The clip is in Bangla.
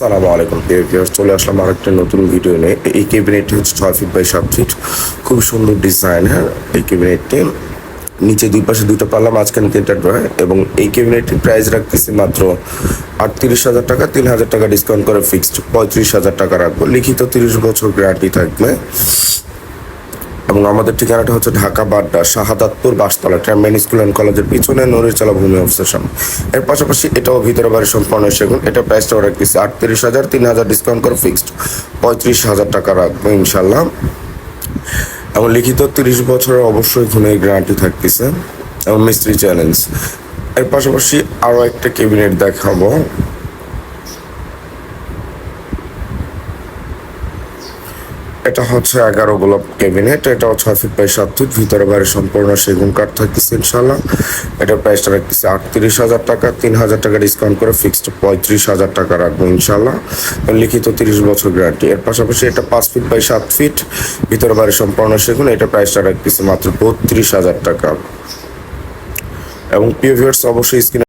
আসসালামু আলাইকুম, প্রিয় ভিউয়ার্স চলে আসলাম আরেকটা নতুন ভিডিও নিয়ে। এই ক্যাবিনেটটি হচ্ছে ছয় ফিট বাই সাত ফিট খুব সুন্দর ডিজাইন হ্যাঁ? এই ক্যাবিনেটটি নিচে দুই পাশে দুটো পাল্লা, মাঝখানে তিনটা ড্রয় এবং এই ক্যাবিনেটটির প্রাইস রাখতেছি মাত্র আটত্রিশ হাজার টাকা, তিন হাজার টাকা ডিসকাউন্ট করে ফিক্সড পঁয়ত্রিশ হাজার টাকা রাখব। লিখিত তিরিশ বছর গ্যারান্টি থাকবে। এবং আমাদের ঠিকানাটা হচ্ছে ঢাকা বাড্ডা, শাহাদাতপুর বাসতলা ট্রামেন স্কুল অ্যান্ড কলেজের পিছনে নরিচালা ভূমি সামনে এর পাশাপাশি এটাও ভিতরে বাড়ি সম্পন্ন সেগুন এটা প্রাইসটাও রাখতেছি আটত্রিশ হাজার তিন হাজার ডিসকাউন্ট করে ফিক্সড পঁয়ত্রিশ হাজার টাকা রাখব ইনশাল্লাহ এবং লিখিত তিরিশ বছরের অবশ্যই ঘুমের গ্যারান্টি থাকতেছে। এবং মিস্ত্রি চ্যালেঞ্জ এর পাশাপাশি আরও একটা ক্যাবিনেট দেখাবো। এটা হচ্ছে এগারো গোলাপ ক্যাবিনেট এটাও ছয় ফিট বাই সাত ফিট ভিতরে বাইরে সম্পূর্ণ সেগুন কাঠ থাকতেছে ইনশাল্লাহ এটার প্রাইসটা রাখতেছে আটত্রিশ হাজার টাকা, তিন হাজার টাকা ডিসকাউন্ট করে ফিক্সড পঁয়ত্রিশ হাজার টাকা রাখব ইনশাল্লাহ লিখিত তিরিশ বছর গ্যারান্টি এর পাশাপাশি এটা পাঁচ ফিট বাই সাত ফিট ভিতরে বাইরে সম্পূর্ণ সেগুন, এটা প্রাইসটা রাখতেছে মাত্র বত্রিশ হাজার টাকা। এবং পিভিয়ার্স অবশ্যই স্ক্রিনে